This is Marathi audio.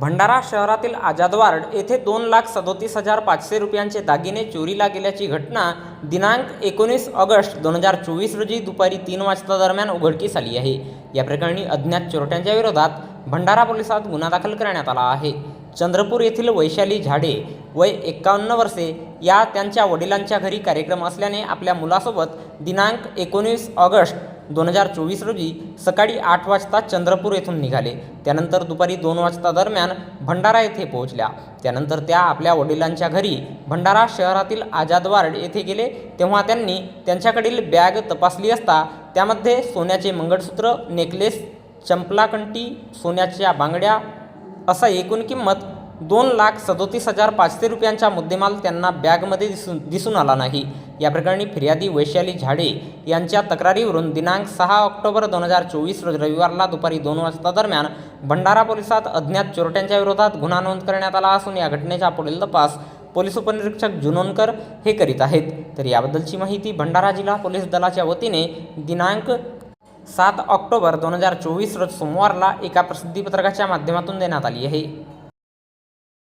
भंडारा शहरातील आझादवार्ड येथे दोन लाख सदोतीस हजार पाचशे रुपयांचे दागिने चोरीला गेल्याची घटना दिनांक एकोणीस ऑगस्ट दोन हजार चोवीस रोजी दुपारी तीन वाजता दरम्यान उघडकीस आली आहे. या प्रकरणी अज्ञात चोरट्यांच्या विरोधात भंडारा पोलिसात गुन्हा दाखल करण्यात आला आहे. चंद्रपूर येथील वैशाली झाडे वय एक्कावन्न वर्षे या त्यांच्या वडिलांच्या घरी कार्यक्रम असल्याने आपल्या मुलासोबत दिनांक एकोणीस ऑगस्ट दोन हजार चोवीस रोजी सकाळी आठ वाजता चंद्रपूर येथून निघाले. त्यानंतर दुपारी दोन वाजता दरम्यान भंडारा येथे पोहोचल्या. त्यानंतर त्या आपल्या वडिलांच्या घरी भंडारा शहरातील आझाद वार्ड येथे गेले. तेव्हा त्यांनी त्यांच्याकडील बॅग तपासली असता त्यामध्ये सोन्याचे मंगळसूत्र नेकलेस चंपलाकंटी सोन्याच्या बांगड्या असा एकूण किंमत दोन लाख सदोतीस हजार पाचशे रुपयांचा मुद्देमाल त्यांना बॅगमध्ये दिसून दिसून आला नाही. या प्रकरणी फिर्यादी वैशाली झाडे यांच्या तक्रारीवरून दिनांक सहा ऑक्टोबर दोन हजार चोवीस रोज रविवारला दुपारी दोन वाजता दरम्यान भंडारा पोलिसात अज्ञात चोरट्यांच्या विरोधात गुन्हा नोंद करण्यात आला असून या घटनेचा पुढील तपास पोलीस उपनिरीक्षक जुनोनकर हे करीत आहेत. तर याबद्दलची माहिती भंडारा जिल्हा पोलीस दलाच्या वतीने दिनांक सात ऑक्टोबर दोन हजार चोवीस रोज सोमवारला एका प्रसिद्धीपत्रकाच्या माध्यमातून देण्यात आली आहे.